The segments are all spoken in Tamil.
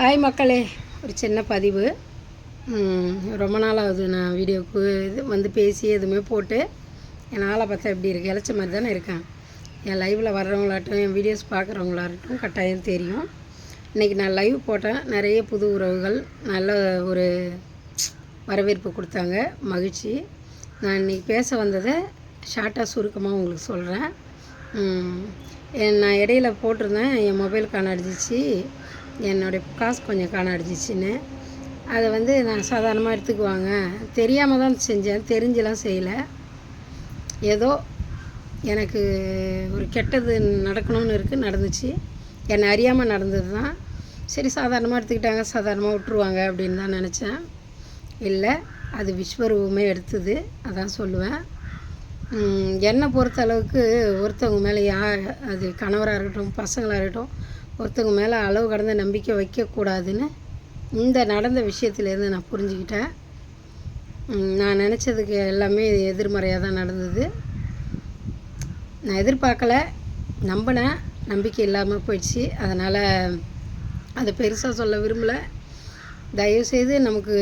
ஹாய் மக்களே. ஒரு சின்ன பதிவு. ரொம்ப நாள் ஆகுது நான் வீடியோக்கு இது வந்து பேசி எதுவுமே போட்டு என் ஆளை பார்த்தா எப்படி இருக்குது இழைச்ச மாதிரி தானே இருக்கேன். என் லைவில் வர்றவங்களாட்டும் என் வீடியோஸ் பார்க்குறவங்களாட்டும் கட்டாயம் தெரியும். இன்றைக்கி நான் லைவ் போட்டேன். நிறைய புது உறவுகள் நல்ல ஒரு வரவேற்பு கொடுத்தாங்க. மகிழ்ச்சி. நான் இன்றைக்கி பேச வந்ததை ஷார்ட்டாக சுருக்கமாக உங்களுக்கு சொல்கிறேன் நான் இடையில போட்டிருந்தேன். என் மொபைல் காண அடிச்சிச்சு என்னுடைய காசு கொஞ்சம் காண அடிச்சிச்சின்னு. அதை வந்து நான் சாதாரணமாக எடுத்துக்குவாங்க. தெரியாமல் தான் செஞ்சேன். தெரிஞ்செல்லாம் செய்யலை. ஏதோ எனக்கு ஒரு கெட்டது நடக்கணும்னு இருக்குது நடந்துச்சு. என்னை அறியாமல் நடந்தது தான். சரி சாதாரணமாக எடுத்துக்கிட்டாங்க சாதாரணமாக விட்டுருவாங்க அப்படின்னு தான் நினச்சேன். இல்லை அது விஸ்வரூபமே எடுத்தது. அதான் சொல்லுவேன். என்னை பொறுத்த அளவுக்கு ஒருத்தவங்க மேலே யா அது கணவராக இருக்கட்டும் பசங்களாக இருக்கட்டும் ஒருத்தவங்க மேலே அளவு கடந்த நம்பிக்கை வைக்கக்கூடாதுன்னு இந்த நடந்த விஷயத்துலேருந்து நான் புரிஞ்சுக்கிட்டேன். நான் நினச்சதுக்கு எல்லாமே எதிர்மறையாக தான் நடந்தது. நான் எதிர்பார்க்கல நம்பினேன் நம்பிக்கை இல்லாமல் போயிடுச்சு. அதனால் அதை பெருசாக சொல்ல விரும்பலை. தயவுசெய்து நமக்கு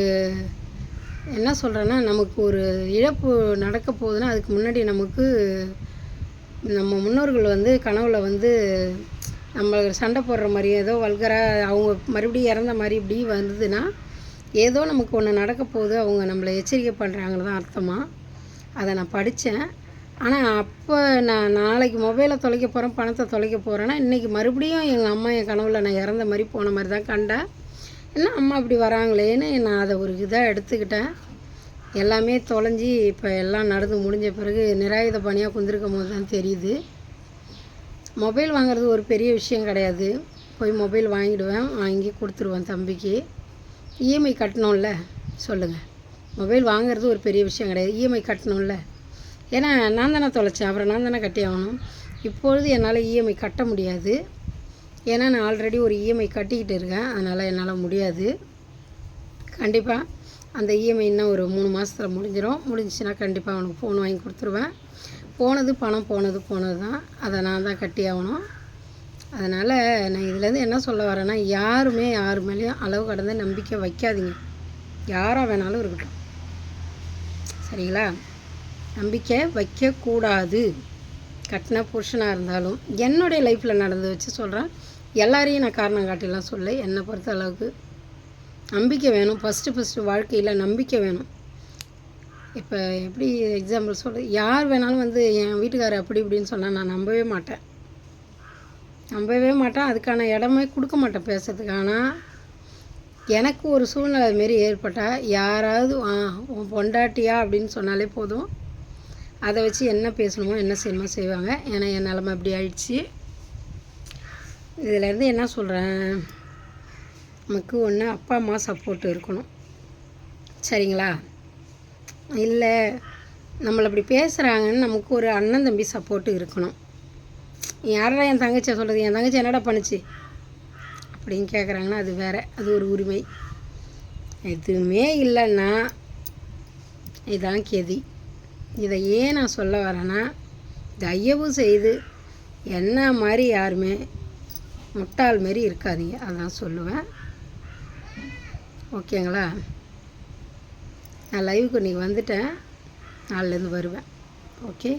என்ன சொல்கிறேன்னா நமக்கு ஒரு இழப்பு நடக்க போகுதுன்னா அதுக்கு முன்னாடி நமக்கு நம்ம முன்னோர்கள் வந்து கனவுல வந்து நம்ம சண்டை போடுற மாதிரி ஏதோ வல்கராக அவங்க மறுபடியும் இறந்த மாதிரி இப்படி வந்ததுன்னா ஏதோ நமக்கு ஒன்று நடக்க போகுது அவங்க நம்மளை எச்சரிக்கை பண்ணுறாங்கன்னு தான் அர்த்தமாக அதை நான் படித்தேன் ஆனால் அப்போ நான் நாளைக்கு மொபைலை தொலைக்க போகிறேன் பணத்தை தொலைக்க போகிறேன்னா இன்றைக்கி மறுபடியும் எங்கள் அம்மா என் கனவில் நான் இறந்த மாதிரி போன மாதிரி தான் கண்டேன். என்ன அம்மா இப்படி வராங்களேன்னு நான் அதை ஒரு இதாக எடுத்துக்கிட்டேன். எல்லாமே தொலைஞ்சி இப்போ எல்லாம் நடந்து முடிஞ்ச பிறகு நிராயுத பணியாக குந்திருக்கும் போது தான் தெரியுது. மொபைல் வாங்குறது ஒரு பெரிய விஷயம் கிடையாது. போய் மொபைல் வாங்கிடுவேன். வாங்கி கொடுத்துருவேன் தம்பிக்கு. இஎம்ஐ கட்டணும்ல? சொல்லுங்கள் மொபைல் வாங்குறது ஒரு பெரிய விஷயம் கிடையாது. இஎம்ஐ கட்டணும்ல? ஏன்னா நான் தானே தொலைச்சேன். அப்புறம் நான் தானே கட்டி ஆகணும். இப்பொழுது என்னால் இஎம்ஐ கட்ட முடியாது. ஏன்னா நான் ஆல்ரெடி ஒரு இஎம்ஐ கட்டிக்கிட்டு இருக்கேன். அதனால் என்னால் முடியாது. கண்டிப்பாக அந்த இஎம்ஐ இன்னும் ஒரு மூணு மாதத்தில் முடிஞ்சிடும் முடிஞ்சிச்சுன்னா கண்டிப்பாக அவனுக்கு ஃபோன் வாங்கி கொடுத்துருவேன். போனது பணம் போனது போனது தான் அதை நான் தான் கட்டி ஆகணும். அதனால் நான் இதுலேருந்து என்ன சொல்ல வரேன்னா யாருமே யார் மேலேயும் அளவு கடந்த நம்பிக்கை வைக்காதீங்க. யாராக வேணாலும் இருக்கட்டும். சரிங்களா? நம்பிக்கை வைக்கக்கூடாது. கட்டின புருஷனாக இருந்தாலும். என்னுடைய லைஃப்பில் நடந்து வச்சு சொல்கிறேன் எல்லாரையும் நான் காரணம் காட்டிலாம் சொல்ல என்னை பொறுத்த அளவுக்கு நம்பிக்கை வேணும். ஃபஸ்ட்டு ஃபஸ்ட்டு வாழ்க்கையில் நம்பிக்கை வேணும். இப்போ எப்படி எக்ஸாம்பிள் சொல்கிறது யார் வேணாலும் வந்து என் வீட்டுக்காரர் அப்படி இப்படின்னு சொன்னால் நான் நம்பவே மாட்டேன். நம்பவே மாட்டேன். அதுக்கான இடமே கொடுக்க மாட்டேன் பேசுறதுக்கு. ஆனால் எனக்கு ஒரு சூழ்நிலை மாரி ஏற்பட்டால் யாராவது ஆ உன் பொண்டாட்டியா? அப்படின்னு சொன்னாலே போதும். அதை வச்சு என்ன பேசணுமோ என்ன செய்யணுமோ செய்வாங்க. ஏன்னா என் நிலமை அப்படி ஆயிடுச்சு. இதிலேருந்து என்ன சொல்கிறேன் நமக்கு ஒன்று அப்பா அம்மா சப்போர்ட் இருக்கணும். சரிங்களா? இல்லை நம்மளை அப்படி பேசுகிறாங்கன்னு நமக்கு ஒரு அண்ணன் தம்பி சப்போர்ட்டு இருக்கணும். யாரடா என் தங்கச்சியை சொல்கிறது என் தங்கச்சி என்னடா பண்ணுச்சு? அப்படின்னு கேட்குறாங்கன்னா அது வேற அது ஒரு உரிமை. எதுவுமே இல்லைன்னா இதான் கெதி. இதை ஏன் நான் சொல்ல வரேன்னா தயவு செய்து என்ன மாதிரி யாருமே முட்டாள் மாரி இருக்காதீங்க. அதான் சொல்லுவேன். ஓகேங்களா? நான் லைவுக்கு இன்றைக்கி வந்துட்டேன். நாளிலேருந்து வருவேன். ஓகே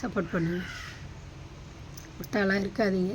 சப்போர்ட் பண்ணுங்கள் முட்டாளாக இருக்காதீங்க.